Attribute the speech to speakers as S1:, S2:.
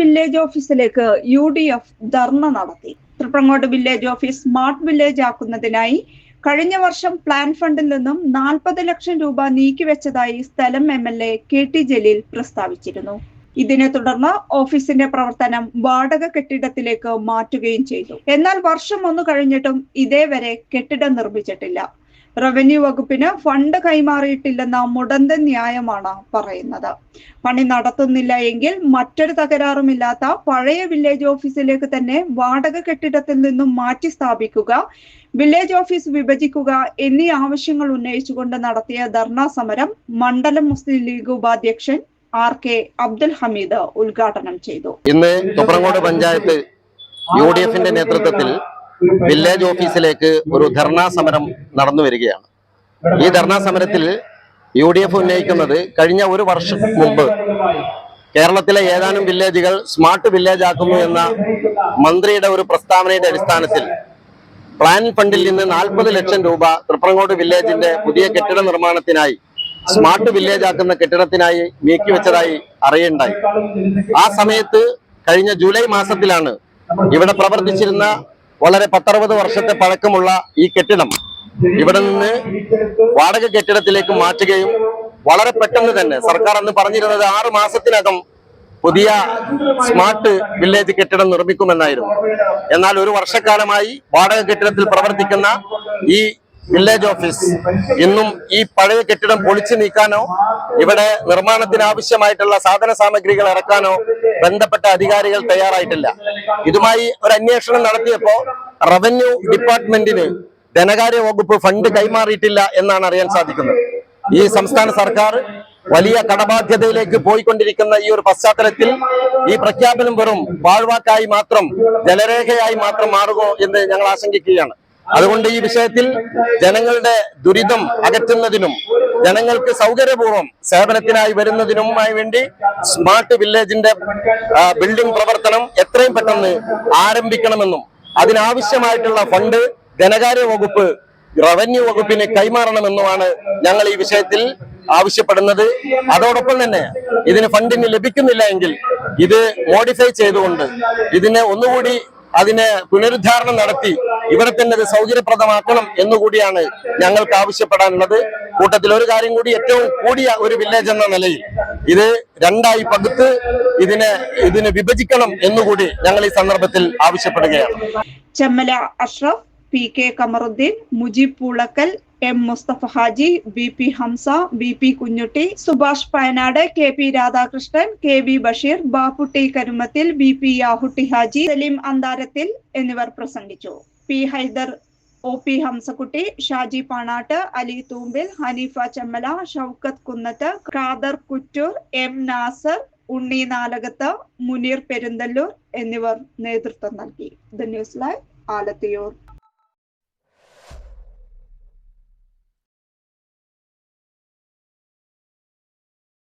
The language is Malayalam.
S1: വില്ലേജ് ഓഫീസിലേക്ക് യു ഡി എഫ് ധർണ നടത്തി. Triprangode village office smart village ആക്കുന്നതിനായി കഴിഞ്ഞ വർഷം പ്ലാൻ ഫണ്ടിൽ നിന്നും നാൽപ്പത് ലക്ഷം രൂപ നീക്കിവെച്ചതായി സ്ഥലം M L A K T Jaleel പ്രസ്താവിച്ചിരുന്നു. ഇതിനെ തുടർന്ന് ഓഫീസിന്റെ പ്രവർത്തനം വാടക കെട്ടിടത്തിലേക്ക് മാറ്റുകയും ചെയ്തു. എന്നാൽ വർഷം ഒന്ന് കഴിഞ്ഞിട്ടും ഇതേവരെ കെട്ടിടം നിർമ്മിച്ചിട്ടില്ല. റവന്യൂ വകുപ്പിന് ഫണ്ട് കൈമാറിയിട്ടില്ലെന്ന മുടന്തൻ ന്യായമാണ് പറയുന്നത്. പണി നടത്തുന്നില്ല എങ്കിൽ മറ്റൊരു തകരാറുമില്ലാത്ത പഴയ വില്ലേജ് ഓഫീസിലേക്ക് തന്നെ വാടക കെട്ടിടത്തിൽ നിന്നും മാറ്റി സ്ഥാപിക്കുക വില്ലേജ് ഓഫീസ് വിഭജിക്കുക എന്നീ ആവശ്യങ്ങൾ ഉന്നയിച്ചുകൊണ്ട് നടത്തിയ ധർണാ സമരം മണ്ഡലം മുസ്ലിം ലീഗ് ഉപാധ്യക്ഷൻ ആർ കെ അബ്ദുൽ ഹമീദ് ഉദ്ഘാടനം ചെയ്തു.
S2: ഇന്ന് തുപ്രങ്ങോട് പഞ്ചായത്ത് യു ഡി എഫിന്റെ നേതൃത്വത്തിൽ വില്ലേജ് ഓഫീസിലേക്ക് ഒരു ധർണാ സമരം നടന്നു വരികയാണ്. ഈ ധർണാ സമരത്തിൽ യു ഡി എഫ് ഉന്നയിക്കുന്നത് കഴിഞ്ഞ ഒരു വർഷം മുമ്പ് കേരളത്തിലെ ഏതാനും വില്ലേജുകൾ സ്മാർട്ട് വില്ലേജ് ആക്കുന്നു എന്ന മന്ത്രിയുടെ ഒരു പ്രസ്താവനയുടെ അടിസ്ഥാനത്തിൽ പ്ലാൻ ഫണ്ടിൽ നിന്ന് നാൽപ്പത് ലക്ഷം രൂപ തൃപ്രങ്ങോട് വില്ലേജിന്റെ പുതിയ കെട്ടിട നിർമ്മാണത്തിനായി സ്മാർട്ട് വില്ലേജ് ആക്കുന്ന കെട്ടിടത്തിനായി നീക്കി വെച്ചതായി അറിയുണ്ടായി. ആ സമയത്ത് കഴിഞ്ഞ ജൂലൈ മാസത്തിലാണ് ഇവിടെ പ്രവർത്തിച്ചിരുന്ന വളരെ പത്തറുപത് വർഷത്തെ പഴക്കമുള്ള ഈ കെട്ടിടം ഇവിടെ നിന്ന് വാടക കെട്ടിടത്തിലേക്ക് മാറ്റുകയും വളരെ പെട്ടെന്ന് തന്നെ സർക്കാർ അന്ന് പറഞ്ഞിരുന്നത് ആറ് മാസത്തിനകം പുതിയ സ്മാർട്ട് വില്ലേജ് കെട്ടിടം നിർമ്മിക്കുമെന്നായിരുന്നു. എന്നാൽ ഒരു വർഷക്കാലമായി വാടക കെട്ടിടത്തിൽ പ്രവർത്തിക്കുന്ന ഈ വില്ലേജ് ഓഫീസ് ഇന്നും ഈ പഴയ കെട്ടിടം പൊളിച്ചു നീക്കാനോ ഇവിടെ നിർമ്മാണത്തിന് ആവശ്യമായിട്ടുള്ള സാധന സാമഗ്രികൾ ഇറക്കാനോ ബന്ധപ്പെട്ട അധികാരികൾ തയ്യാറായിട്ടില്ല. ഇതുമായി ഒരു അന്വേഷണം നടത്തിയപ്പോ റവന്യൂ ഡിപ്പാർട്ട്മെന്റിന് ധനകാര്യ വകുപ്പ് ഫണ്ട് കൈമാറിയിട്ടില്ല എന്നാണ് അറിയാൻ സാധിക്കുന്നത്. ഈ സംസ്ഥാന സർക്കാർ വലിയ കടബാധ്യതയിലേക്ക് പോയിക്കൊണ്ടിരിക്കുന്ന ഈ ഒരു പശ്ചാത്തലത്തിൽ ഈ പ്രഖ്യാപനം വെറും വാഴ്വാക്കായി മാത്രം ജലരേഖയായി മാത്രം മാറുമോ എന്ന് ഞങ്ങൾ ആശങ്കിക്കുകയാണ് അതുകൊണ്ട് ഈ വിഷയത്തിൽ ജനങ്ങളുടെ ദുരിതം അകറ്റുന്നതിനും ജനങ്ങൾക്ക് സൗകര്യപൂർവം സേവനത്തിനായി വരുന്നതിനുമായി വേണ്ടി സ്മാർട്ട് വില്ലേജിന്റെ ബിൽഡിംഗ് പ്രവർത്തനം എത്രയും പെട്ടെന്ന് ആരംഭിക്കണമെന്നും അതിനാവശ്യമായിട്ടുള്ള ഫണ്ട് ധനകാര്യ വകുപ്പ് റവന്യൂ വകുപ്പിന് കൈമാറണമെന്നുമാണ് ഞങ്ങൾ ഈ വിഷയത്തിൽ ആവശ്യപ്പെടുന്നത്. അതോടൊപ്പം തന്നെ ഇതിന് ഫണ്ടിന് ലഭിക്കുന്നില്ല എങ്കിൽ ഇത് മോഡിഫൈ ചെയ്തുകൊണ്ട് ഇതിനെ ഒന്നുകൂടി അതിനെ പുനരുദ്ധാരണം നടത്തി ഇവിടെ തന്നെ അത് സൗകര്യപ്രദമാക്കണം എന്നുകൂടിയാണ് ഞങ്ങൾക്ക് ആവശ്യപ്പെടാനുള്ളത്. കൂട്ടത്തിൽ ഒരു കാര്യം കൂടി ഏറ്റവും കൂടിയ ഒരു വില്ലേജ് എന്ന നിലയിൽ ഇത് രണ്ടായി പകുത്ത് ഇതിനെ ഇതിനെ വിഭജിക്കണം എന്നുകൂടി ഞങ്ങൾ ഈ സന്ദർഭത്തിൽ ആവശ്യപ്പെടുകയാണ്.
S1: Chammala Ashraf P K Kamaruddeen Mujeeb Poolakkal M Musthafa Haji B P Hamza B P Kunhutty Subhash Payanad K P Radhakrishnan K V Basheer Bapputty Karumathil B P Yahutty Haji Saleem Antharathil എന്നിവർ പ്രസംഗിച്ചു. P Haidar O P Hamzakutty Shaji Panatt Ali Thoombil Haneefa Chemmala Shoukath Kunnath Khader Kuttoor M Nasar Unni Nalakath Muneer Perunthallur എന്നിവർ നേതൃത്വം നൽകി. The news live Alathiyur.